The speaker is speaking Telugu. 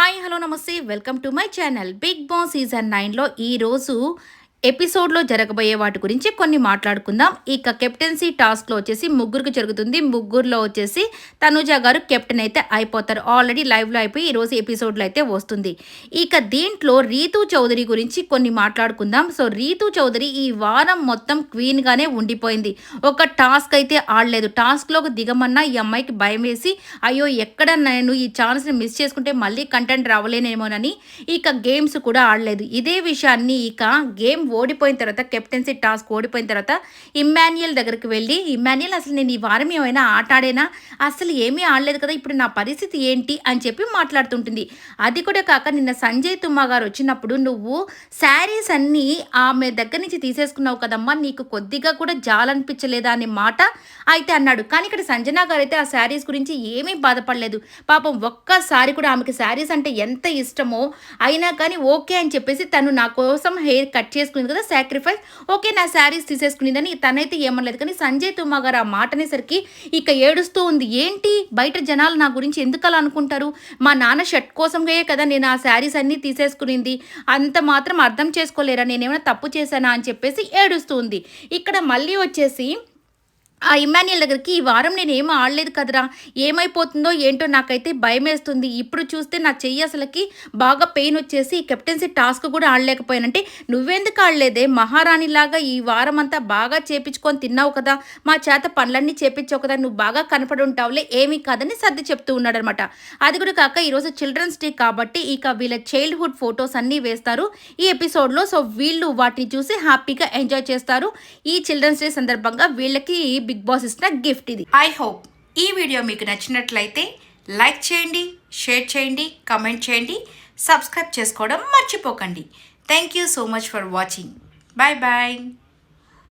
హాయ్ హలో నమస్తే. Welcome to my channel Big Boss season నైన్లో ఈరోజు ఎపిసోడ్లో జరగబోయే వాటి గురించి కొన్ని మాట్లాడుకుందాం. ఇక కెప్టెన్సీ టాస్క్లో వచ్చేసి ముగ్గురికి జరుగుతుంది. ముగ్గురులో వచ్చేసి తనుజ గారు కెప్టెన్ అయితే అయిపోతారు. ఆల్రెడీ లైవ్లో అయిపోయి ఈరోజు ఎపిసోడ్లో అయితే వస్తుంది. ఇక దీంట్లో రీతు చౌదరి గురించి కొన్ని మాట్లాడుకుందాం. సో రీతు చౌదరి ఈ వారం మొత్తం క్వీన్గానే ఉండిపోయింది. ఒక టాస్క్ అయితే ఆడలేదు. టాస్క్లోకి దిగమన్నా ఈ అమ్మాయికి భయం వేసి అయ్యో ఎక్కడ నేను ఈ ఛాన్స్ని మిస్ చేసుకుంటే మళ్ళీ కంటెంట్ రావలేనేమోనని ఇక గేమ్స్ కూడా ఆడలేదు. ఇదే విషయాన్ని ఇక గేమ్ ఓడిపోయిన తర్వాత కెప్టెన్సీ టాస్క్ ఓడిపోయిన తర్వాత ఇమ్మాన్యుయల్ దగ్గరికి వెళ్ళి ఇమ్మాన్యుయల్ అసలు నేను ఈ వారం ఏమైనా ఆట ఆడేనా? అసలు ఏమీ ఆడలేదు కదా ఇప్పుడు నా పరిస్థితి ఏంటి? అని చెప్పి మాట్లాడుతుంటుంది. అది కూడా కాక నిన్న సంజయ్ తుమ్మా గారు వచ్చినప్పుడు నువ్వు శారీస్ అన్నీ ఆమె దగ్గర నుంచి తీసేసుకున్నావు కదమ్మా నీకు కొద్దిగా కూడా జాలనిపించలేదా అనే మాట అయితే అన్నాడు. కానీ ఇక్కడ సంజనా గారు అయితే ఆ శారీస్ గురించి ఏమీ బాధపడలేదు. పాపం ఒక్కసారి కూడా ఆమెకి శారీస్ అంటే ఎంత ఇష్టమో అయినా కానీ ఓకే అని చెప్పేసి తను నా కోసం హెయిర్ కట్ చేసుకుని తీసుకుంది కదా సాక్రిఫైస్ ఓకే నా శారీస్ తీసేసుకునేదని తనైతే ఏమనలేదు. కానీ సంజయ్ తుమ్మా గారు ఆ మాట అనేసరికి ఇక ఏడుస్తూ ఉంది ఏంటి? బయట జనాలు నా గురించి ఎందుకు అలా అనుకుంటారు? మా నాన్న షర్ట్ కోసంగా కదా నేను ఆ శారీస్ అన్నీ తీసేసుకునింది. అంత మాత్రం అర్థం చేసుకోలేరా? నేనేమైనా తప్పు చేశానా? అని చెప్పేసి ఏడుస్తూ ఉంది. ఇక్కడ మళ్ళీ వచ్చేసి ఆ ఇమాన్యుల్ దగ్గరికి ఈ వారం నేను ఏమీ ఆడలేదు కదరా ఏమైపోతుందో ఏంటో నాకైతే భయం వేస్తుంది ఇప్పుడు చూస్తే నా చెయ్యి అసలుకి బాగా పెయిన్ వచ్చేసి కెప్టెన్సీ టాస్క్ కూడా ఆడలేకపోయానంటే నువ్వెందుకు ఆడలేదే? మహారాణిలాగా ఈ వారం అంతా బాగా చేపించుకొని తిన్నావు కదా మా చేత పనులన్నీ చేపించావు కదా నువ్వు బాగా కనపడి ఉంటావులే ఏమీ కాదని సర్ది చెప్తూ ఉన్నాడనమాట. అది కూడా కాక ఈరోజు చిల్డ్రన్స్ డే కాబట్టి ఇక వీళ్ళ చైల్డ్హుడ్ ఫొటోస్ అన్నీ వేస్తారు ఈ ఎపిసోడ్లో. సో వీళ్ళు వాటిని చూసి హ్యాపీగా ఎంజాయ్ చేస్తారు. ఈ చిల్డ్రన్స్ డే సందర్భంగా వీళ్ళకి బిగ్ బాస్ ఇచ్చిన గిఫ్ట్ ఇది. ఐ హోప్ ఈ వీడియో మీకు నచ్చినట్లయితే లైక్ చేయండి షేర్ చేయండి కమెంట్ చేయండి సబ్స్క్రైబ్ చేసుకోవడం మర్చిపోకండి. Thank you so much for watching. Bye bye.